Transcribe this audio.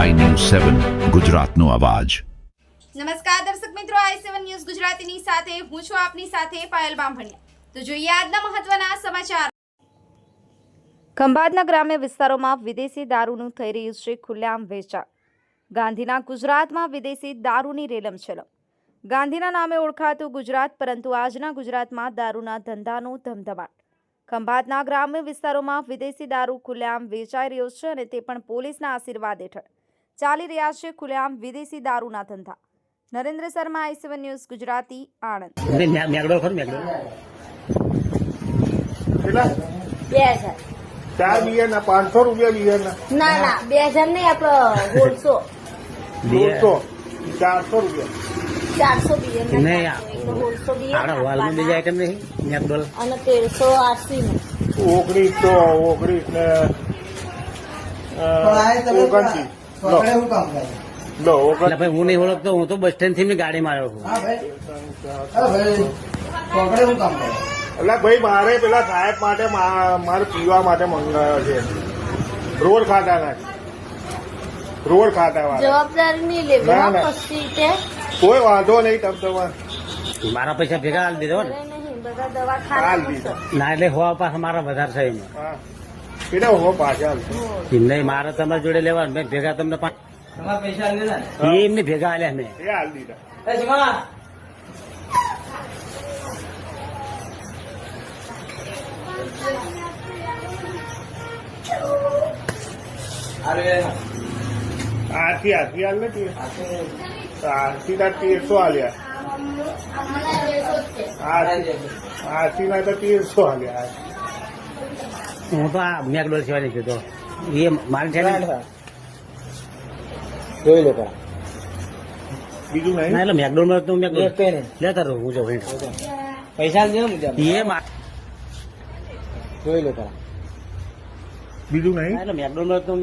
સેવન ગુજરાતનો અવાજ. નમસ્કાર દર્શક મિત્રો આઈ સેવન ન્યૂઝ ગુજરાતીની સાથે હું છું આપની સાથે પાયલ બામભણિયા. તો જોઈએ આજના મહત્વના સમાચાર. ખંભાતના ગ્રામ્ય વિસ્તારોમાં વિદેશી દારૂનું થઈ રહ્યું છે ખુલ્લેઆમ વેચાણ. ગાંધીના ગુજરાતમાં વિદેશી દારૂની રેલમછેલમ ગાંધીના નામે ઓળખાતું ગુજરાત પરંતુ આજના ગુજરાતમાં દારૂના ધંધાનો ધમધમાટ. ખંભાતના ગ્રામ્ય વિસ્તારોમાં વિદેશી દારૂ ખુલ્લેઆમ વેચાઈ રહ્યો છે અને તે પણ પોલીસના આશીર્વાદ હેઠળ. ચાલી રહ્યા છે ખુલ્લેઆમ વિદેશી દારૂના ધંધા. Narendra Sharma I seven news Gujarati Anand. બે હજાર. ચાર પાંચસો રૂપિયા ના ના હજાર નહીં આપડે ચારસો રૂપિયા. ચારસો અને તેરસો આસી નું. ઓગણીસો ઓગણીસ ને એટલે ભાઈ હું નહીં ઓળખતો હું તો બસ સ્ટેન્ડથી ગાડી માર્યો છું એટલે ભાઈ મારે પેલા સાહેબ માટે મારે પીવા માટે મંગાવ્યો છે. રોડ ખાતાના રોડ ખાતા જવાબદારી નહીં લેવી કોઈ વાંધો નહીં તમ તમારે. મારા પૈસા ભેગા હાલ દીધો ને? ના એટલે હોવા પાસે મારા વધારે છે એમાં. એટલે હો પાછા નહીં મારે તમારી જોડે લેવાનું. મેં ભેગા તમને પાંચ એ એમને ભેગા આલ્યા મેં. એ હાલ દીધા. આથી આરતી હાલ નથી? આરતી. ના તેરસો હાલ્યા આથી આથી ના તો તેરસો હાલ્યા હું તો આ મેકડોલ સિવાય નહીં કીધો. એ મારી છે ને બીજું ના નહીં એટલે મેકડોલમાં તો મેકડોલ લેતા રહું હું જો પૈસા એ જોઈ લો બીજું નહીં? ના, એટલે મેકડોલમાં તો મેં